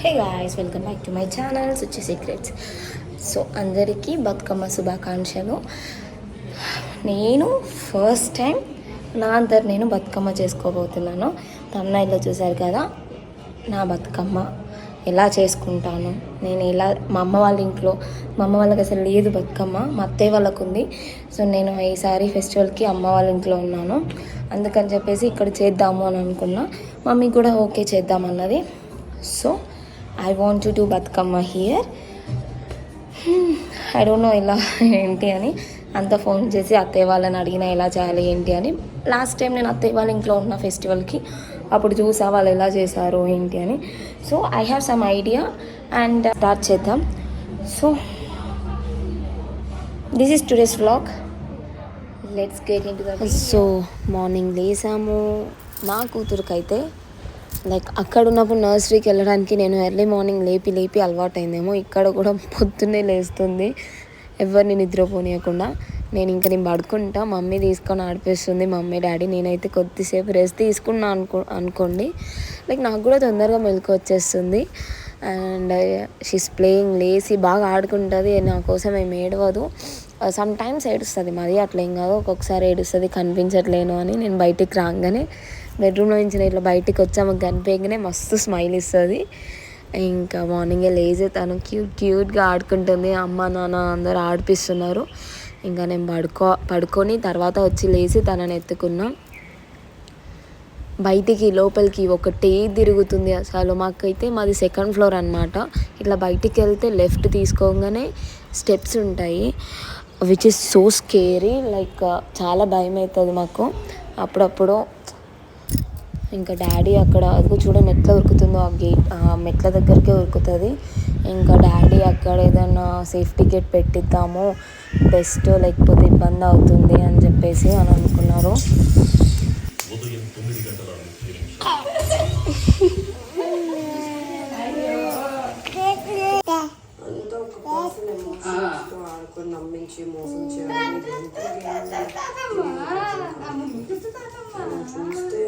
Hey guys welcome back to my channel Suchi secrets so అందరికీ బతుకమ్మ శుభాకాంక్షలు. నేను first time నా అందరు నేను బతుకమ్మ చేసుకోబోతున్నాను. తమ్నాయిల్లో చూశారు కదా నా బతుకమ్మ. ఎలా చేసుకుంటాను? నేను ఎలా మా అమ్మ వాళ్ళ ఇంట్లో మా అమ్మ వాళ్ళకి అసలు లేదు బతుకమ్మ. మా అత్తయ్య వాళ్ళకు ఉంది. సో నేను ఈసారి ఫెస్టివల్కి అమ్మ వాళ్ళ ఇంట్లో ఉన్నాను. అందుకని చెప్పేసి ఇక్కడ చేద్దాము అని అనుకున్నా. మమ్మీ కూడా okay చేద్దామన్నది. So I want to do Bathukamma here I don't know ఎలా ఏంటి అని. అంత ఫోన్ చేసి అత్తయ్య వాళ్ళని అడిగిన ఎలా చేయాలి ఏంటి అని. లాస్ట్ టైం నేను అత్తయ్య వాళ్ళ ఇంట్లో ఉన్న ఫెస్టివల్కి అప్పుడు చూసా వాళ్ళు ఎలా చేశారు ఏంటి అని. So I have some idea and start చేద్దాం. So this is today's vlog let's get in so morning లేసాము. నా కూతురుకైతే లైక్ అక్కడ ఉన్నప్పుడు నర్సరీకి వెళ్ళడానికి నేను ఎర్లీ మార్నింగ్ లేపి లేపి అలవాటైందేమో ఇక్కడ కూడా పొద్దున్నే లేస్తుంది. ఎవరిని నిద్రపోనీయకుండా. నేను ఇంకా నేను పడుకుంటా మమ్మీ తీసుకొని ఆడిపిస్తుంది మమ్మీ డాడీ నేనైతే కొద్దిసేపు రెస్ట్ తీసుకున్నా అనుకో అనుకోండి. లైక్ నాకు కూడా తొందరగా మెలకు వచ్చేస్తుంది. అండ్ షీస్ ప్లేయింగ్ లేసి బాగా ఆడుకుంటుంది నా కోసం ఏమి ఏడవదు. Uh, సమ్ టైమ్స్ ఏడుస్తుంది మాది అట్లా ఏం కాదు ఒక్కొక్కసారి ఏడుస్తుంది కనిపించట్లేను అని నేను బయటికి రాగానే బెడ్రూమ్లో నుంచి ఇట్లా బయటికి వచ్చాము కనిపించగానే మస్తు స్మైల్ ఇస్తుంది. ఇంకా మార్నింగే లేజే తను క్యూట్ క్యూట్గా ఆడుకుంటుంది. అమ్మ నాన్న అందరు ఆడిపిస్తున్నారు. ఇంకా నేను పడుకో పడుకొని తర్వాత వచ్చి లేచి తనని ఎత్తుకున్నాం. బయటికి లోపలికి ఒకటే తిరుగుతుంది. అసలు మాకైతే మాది సెకండ్ ఫ్లోర్ అనమాట ఇట్లా బయటికి వెళ్తే లెఫ్ట్ తీసుకోగానే స్టెప్స్ ఉంటాయి. Which is so scary like చాలా భయం అవుతుంది మాకు. అప్పుడప్పుడు ఇంకా డాడీ అక్కడ అదిగో చూడండి ఎట్లా ఉరుకుతుందో ఆ గేట్ ఆ మెట్ల దగ్గరికే ఉరుకుతుంది. ఇంకా డాడీ అక్కడ ఏదైనా సేఫ్టీ గేట్ పెట్టిద్దాము బెస్ట్ లేకపోతే ఇబ్బంది అవుతుంది అని చెప్పేసి అని అనుకున్నారు. నమ్మించి మోసం చేయడం ఇది ఎంత మనం చూస్తే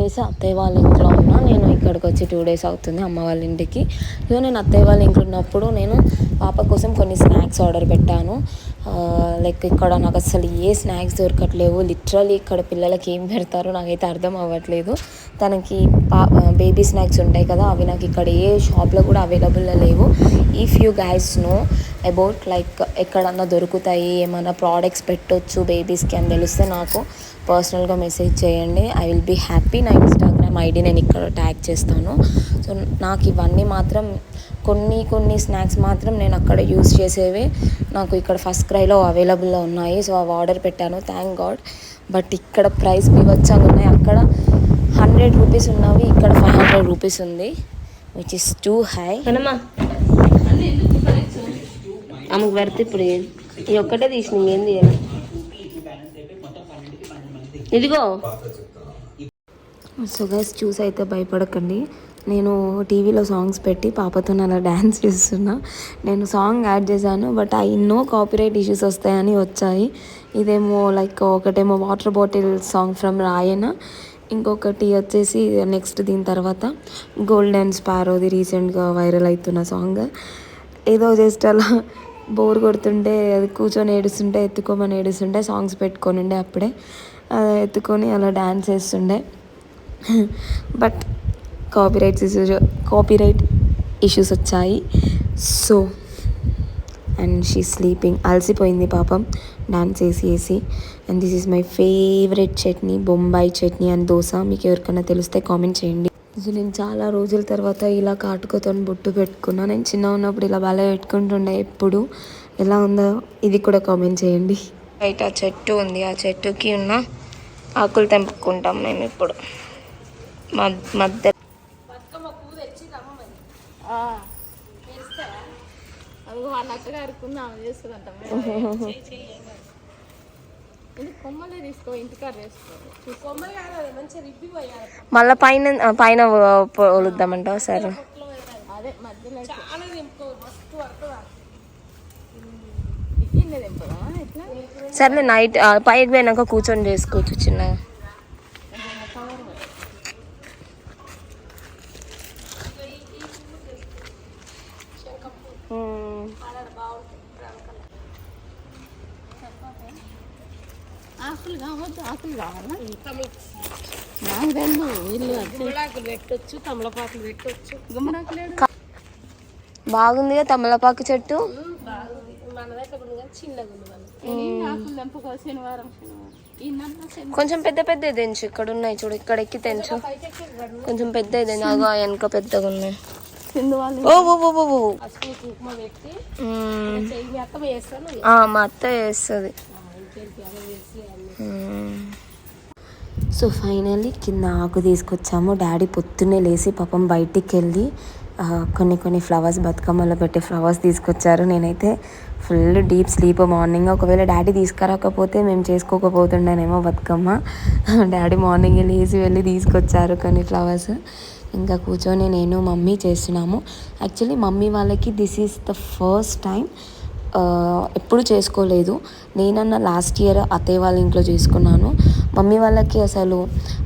డేస్ అత్తయ్య వాళ్ళ ఇంట్లో ఉన్నా నేను ఇక్కడికి వచ్చి టూ డేస్ అవుతుంది అమ్మ వాళ్ళ ఇంటికి. సో నేను అత్తయ్య వాళ్ళ ఇంట్లో ఉన్నప్పుడు నేను పాప కోసం కొన్ని స్నాక్స్ ఆర్డర్ పెట్టాను. లైక్ ఇక్కడ నాకు అసలు ఏ స్నాక్స్ దొరకట్లేవు. లిటరలీ ఇక్కడ పిల్లలకి ఏం పెడతారో నాకైతే అర్థం అవ్వట్లేదు. తనకి పా బేబీ స్నాక్స్ ఉంటాయి కదా అవి నాకు ఇక్కడ ఏ షాప్లో కూడా అవైలబుల్లో లేవు. If you guys know about like ఎక్కడన్నా దొరుకుతాయి ఏమైనా ప్రోడక్ట్స్ పెట్టొచ్చు బేబీస్కి అని తెలిస్తే నాకు పర్సనల్గా మెసేజ్ చేయండి. ఐ విల్ బీ హ్యాపీ నా ఇన్స్టాగ్రామ్ ఐడి నేను ఇక్కడ ట్యాగ్ చేస్తాను. సో నాకు ఇవన్నీ మాత్రం కొన్ని కొన్ని స్నాక్స్ మాత్రం నేను అక్కడ యూస్ చేసేవే. నాకు ఇక్కడ ఫస్ట్ క్రైలో అవైలబుల్లో ఉన్నాయి. సో అవి ఆర్డర్ పెట్టాను. థ్యాంక్ గాడ్ బట్ ఇక్కడ ప్రైస్ బీభత్సంగా ఉన్నాయి. అక్కడ హండ్రెడ్ రూపీస్ ఉన్నవి ఇక్కడ ఫైవ్ హండ్రెడ్ రూపీస్ ఉంది విచ్ ఇస్ టూ హై ఆమెకు పెడితే ఇప్పుడు ఈ ఒక్కటే తీసిన ఇంకేం తీయాలి? ఇదిగో. సో గైస్ చూసి అయితే భయపడకండి. నేను టీవీలో సాంగ్స్ పెట్టి పాపతో అలా డ్యాన్స్ చేస్తున్నా. నేను సాంగ్ యాడ్ చేశాను బట్ ఆ ఎన్నో కాపీరైట్ ఇష్యూస్ వస్తాయని వచ్చాయి. ఇదేమో లైక్ ఒకటేమో water bottle song from Raayan ఇంకొకటి వచ్చేసి నెక్స్ట్ దీని తర్వాత గోల్డెన్ స్పారోది రీసెంట్గా వైరల్ అవుతున్న సాంగ్. ఏదో జస్ట్ అలా బోర్ కొడుతుంటే అది కూర్చొని ఏడుస్తుంటే ఎత్తుకోమని ఏడుస్తుంటే సాంగ్స్ పెట్టుకొని ఉండే అప్పుడే. ఎత్తుకొని అలా dance వేస్తుండే but copyrights issues copyright issues వచ్చాయి. సో అండ్ షీ స్లీపింగ్ అలసిపోయింది పాపం. డాన్స్ వేసి వేసి and this is my favourite chutney Bombay chutney and dosa. మీకు ఎవరికైనా తెలిస్తే కామెంట్ చేయండి. సో నేను చాలా రోజుల తర్వాత ఇలా కాటుకతో బొట్టు పెట్టుకున్నా. నేను చిన్న ఉన్నప్పుడు ఇలా బాగా పెట్టుకుంటుండే ఎప్పుడు. ఎలా ఉందో ఇది కూడా కామెంట్ చేయండి. బయట చెట్టు ఉంది. ఆ చెట్టుకి ఉన్న ఆకులు తెంపుకుంటాం మేము ఇప్పుడు. మధ్య మళ్ళీ పైన ఆ, పైన వలుద్దామంటావు సరే? సర్లే నైట్ ఆ, పైకి పోయినాక కూర్చొని చేసుకోవచ్చు చిన్నగా మ్మ్. ఆకులు కావచ్చు ఆకులు కావాలా? నాకు తెలుసు ఇల్లు గుమ్మడాకులు పెట్టొచ్చు తమలపాకులు పెట్టొచ్చు. గుమ్మడాకులు బాగుందిగా తమలపాకు చెట్టు. కొంచెం పెద్ద పెద్ద తెంచు ఇక్కడ ఉన్నాయి చూడు ఇక్కడ ఎక్కి తెంచు. కొంచెం పెద్ద తెంచు వెనక పెద్దగా ఉన్నాయి. వాళ్ళు మీ అత్త చేస్తుంది. సో ఫైనల్లీ కింద ఆకు తీసుకొచ్చాము. డాడీ పొద్దున్నే లేచి పాపం బయటికి వెళ్ళి కొన్ని కొన్ని ఫ్లవర్స్ బతుకమ్మలో పెట్టే ఫ్లవర్స్ తీసుకొచ్చారు. నేనైతే ఫుల్ డీప్ స్లీప్ మార్నింగ్. ఒకవేళ డాడీ తీసుకురాకపోతే మేము చేసుకోకపోతుండేనేమో బతుకమ్మ. డాడీ మార్నింగ్ లేచి వెళ్ళి తీసుకొచ్చారు కొన్ని ఫ్లవర్స్. ఇంకా కూర్చొని నేను మమ్మీ చేస్తున్నాము. యాక్చువల్లీ మమ్మీ వాళ్ళకి this is the first time ఎప్పుడు చేసుకోలేదు. నేనన్న లాస్ట్ ఇయర్ అత్తయ్య వాళ్ళ ఇంట్లో చేసుకున్నాను. మమ్మీ వాళ్ళకి అసలు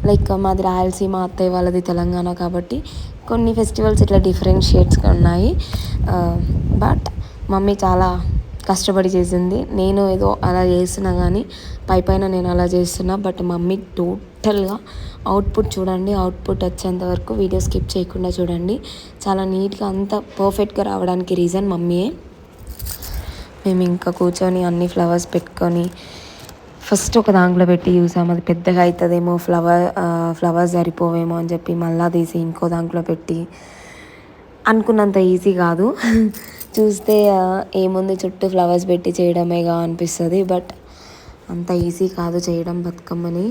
లైక్ మాది రాయలసీమ అత్తయ్య వాళ్ళది తెలంగాణ కాబట్టి కొన్ని ఫెస్టివల్స్ ఇట్లా డిఫరెన్షియేట్స్గా ఉన్నాయి. బట్ మమ్మీ చాలా కష్టపడి చేసింది. నేను ఏదో అలా చేస్తున్నా కానీ పై పైన నేను అలా చేస్తున్నా. బట్ మమ్మీ టోటల్గా అవుట్పుట్ చూడండి అవుట్పుట్ వచ్చేంత వరకు వీడియో స్కిప్ చేయకుండా చూడండి. చాలా నీట్గా అంత పర్ఫెక్ట్గా రావడానికి రీజన్ మమ్మీయే. మేము ఇంకా కూర్చొని అన్ని ఫ్లవర్స్ పెట్టుకొని ఫస్ట్ ఒక దాంట్లో పెట్టి చూసాము అది పెద్దగా అవుతుందేమో ఫ్లవర్ ఫ్లవర్స్ సరిపోవేమో అని చెప్పి మళ్ళా తీసి ఇంకో దాంట్లో పెట్టి అనుకున్నంత ఈజీ కాదు. చూస్తే ఏముంది చుట్టూ ఫ్లవర్స్ పెట్టి చేయడమేగా అనిపిస్తుంది బట్ అంత ఈజీ కాదు చేయడం బతుకమ్మని.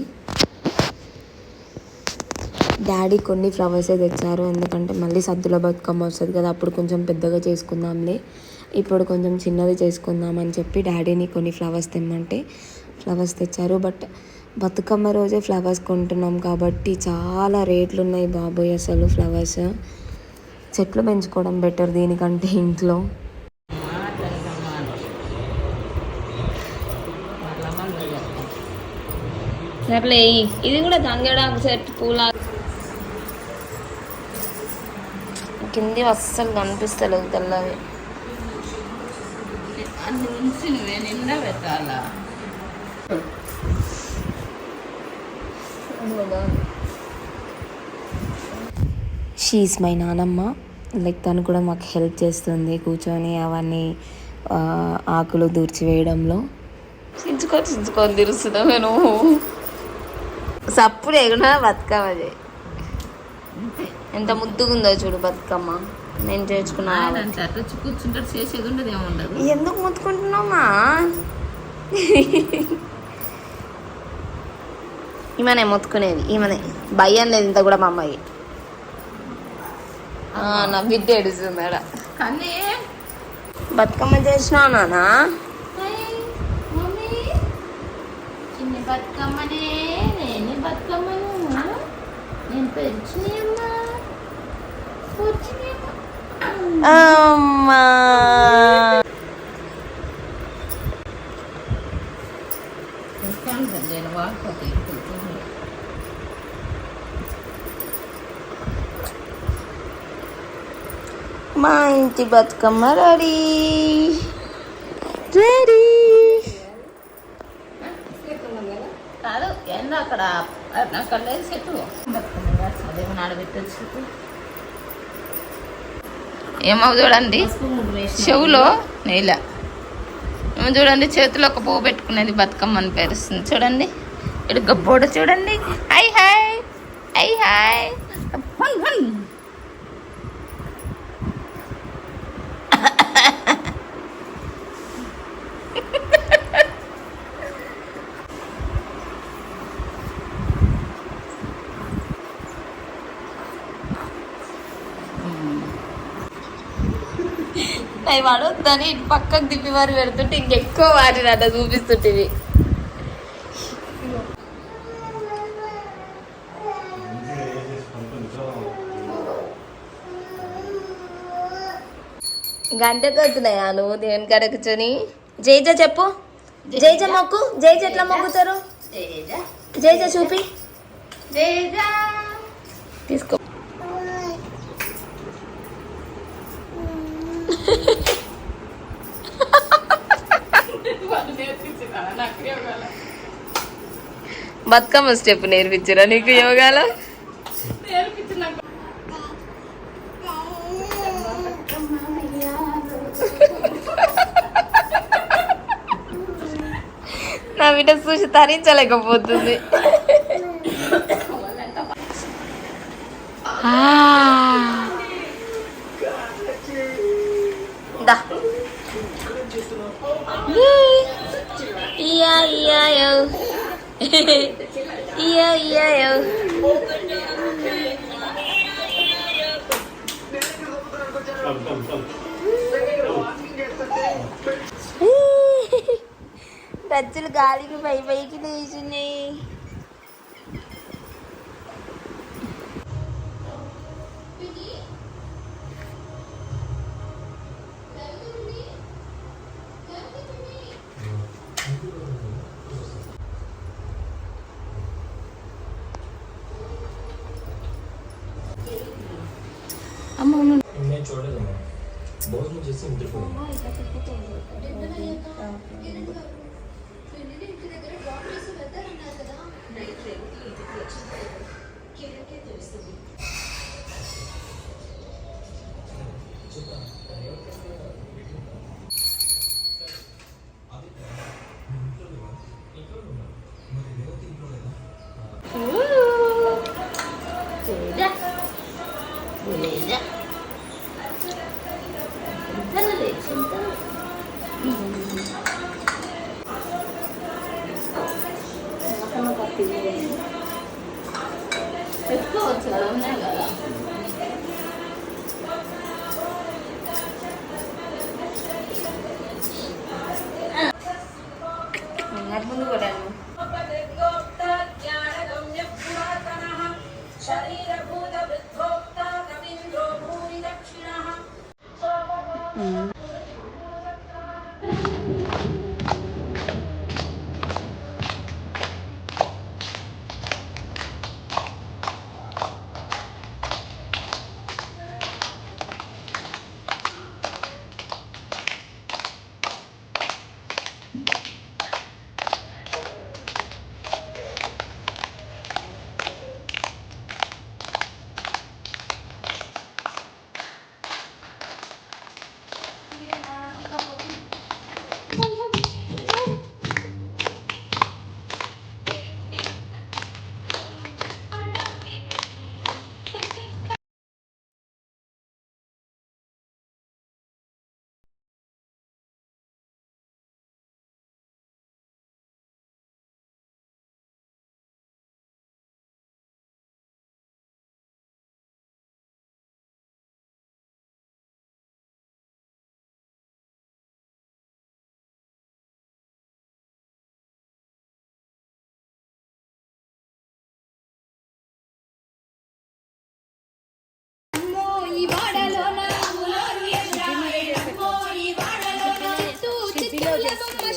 డాడీ కొన్ని ఫ్లవర్సే తెచ్చారు ఎందుకంటే మళ్ళీ సద్దుల బతుకమ్మ వస్తుంది కదా అప్పుడు కొంచెం పెద్దగా చేసుకుందాంలే. ఇప్పుడు కొంచెం చిన్నది చేసుకుందాం అని చెప్పి డాడీని కొన్ని ఫ్లవర్స్ తెమ్మంటే ఫ్లవర్స్ తెచ్చారు. బట్ బతుకమ్మ రోజే ఫ్లవర్స్ కొంటున్నాం కాబట్టి చాలా రేట్లు ఉన్నాయి బాబోయ్ అసలు ఫ్లవర్స్. చెట్లు పెంచుకోవడం బెటర్ దీనికంటే ఇంట్లో. సర్లే ఇది కూడా తంగేడాకు సెట్ పూల. కింది అస్సలు కనిపిస్తలేదు తెల్లవి. అన్ని ఉంచి నువ్వే నిండా పెట్టాలా? షీస్ మై నానమ్మ. లైక్ తను కూడా మాకు హెల్ప్ చేస్తుంది కూర్చొని అవన్నీ ఆకులు దూర్చివేయడంలో. చించుకో చించుకొని తిరుస్తుందా నేను. సప్పుడు ఎగునా బతుకమ్మ. ఎంత ముద్దుగా ఉందో చూడు బతుకమ్మ. నేను చేర్చుకున్నా అంటే అట్లా వచ్చి కూర్చుంటాడు చేసేది ఉండదు ఏముండదు ఎందుకు ముత్తుకుంటున్నామా ఈమెనే మొత్తుకునేది ఈమెనే. భయం లేదు ఇంత కూడా మా అమ్మాయి ఆ, నా బిడ్డ ఏడుస్తుంది ఆడ. కానీ బతుకమ్మ చేసినావు నానా? మమ్మీ. చిన్ని బతుకమ్మనే నేను బతుకమ్మను. నేను పెంచినమ్మా అమ్మా. మా ఇంటి బతుకమ్మ రెడీ. రెడీ. కాదు ఏందో అక్కడ. అక్కడ లేదు చెట్టు. బతుకమ్మ అదే నాడబెట్టచ్చు ఏమో చూడండి. చెవులో నేల. ఏమో చూడండి చేతిలో ఒక పువ్వు పెట్టుకునేది బతుకమ్మని పేరుస్తుంది. చూడండి. ఇటు గబ్బోడు చూడండి. హై హాయ్ హై హాయ్ ఉంటాయి వాడు దాన్ని పక్కకు దిప్పి వారు పెడుతుంటే ఇంకెక్కువ వాటిని అట్లా చూపిస్తుంటివి. గంట తగ్గుతున్నాయా నువ్వు దేవుని కాడ కూర్చొని? జైజ చెప్పు. జైజ? మొక్కు. జైజ ఎట్లా మొక్కుతారు? జైజ? చూపి. తీసుకో. బతుకమ్మ స్టెప్ నేర్పించరా నీకు యోగాలో? నా బిడ్డ చూసి తరించలేకపోతుంది. దా. ఇయా ఇయా ఇయాయో రచ్చులు గాలికి పై పైకి లేచున్నాయి పెట్టుకోవచ్చు కదా ఉన్నాయి కదా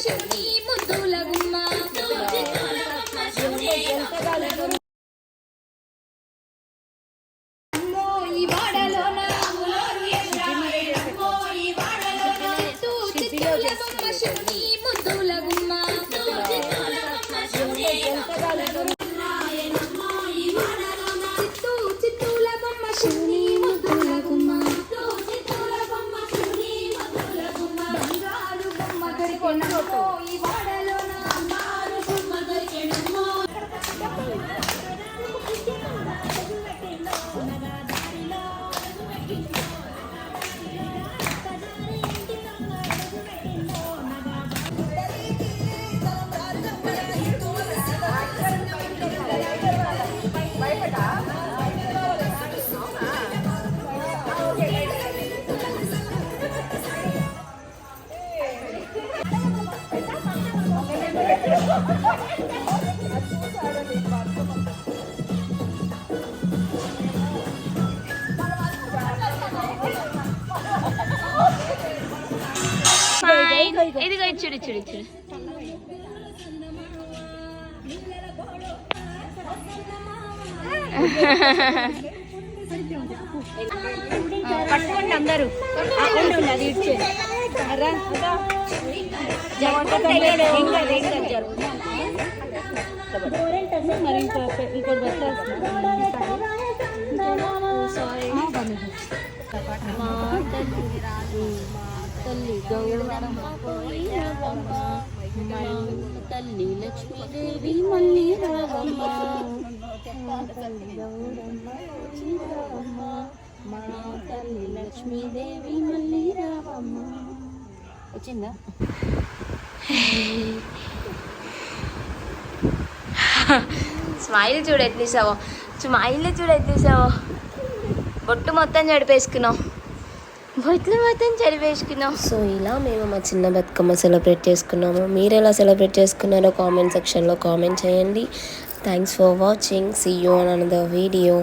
Richard ఇచ్చుడు ఇచ్చుడు పట్టుకోండి అందరూ. అది ఇచ్చే మరి ఇంకో ఇంకోటి తల్లి గౌరమ్మ పోయినవమ్మ తల్లి లక్ష్మీదేవి మళ్ళీ రావమ్మ. తల్లి గౌరమ్మ వచ్చిందవమ్మ మా తల్లి లక్ష్మీదేవి మళ్ళీ రావమ్మ. వచ్చిందా? స్మైల్ చూడు ఎట్లేసావో స్మైల్ చూడు ఎట్లేసావో బొట్టు మొత్తం చెడిపేసుకున్నావు. బొట్లు మొత్తం చదివేసుకున్నాం సో ఇలా మేము మా చిన్న బతుకమ్మ సెలబ్రేట్ చేసుకున్నాము. మీరు ఎలా సెలబ్రేట్ చేసుకున్నారో కామెంట్ సెక్షన్లో కామెంట్ చేయండి. Thanks for watching see you on another video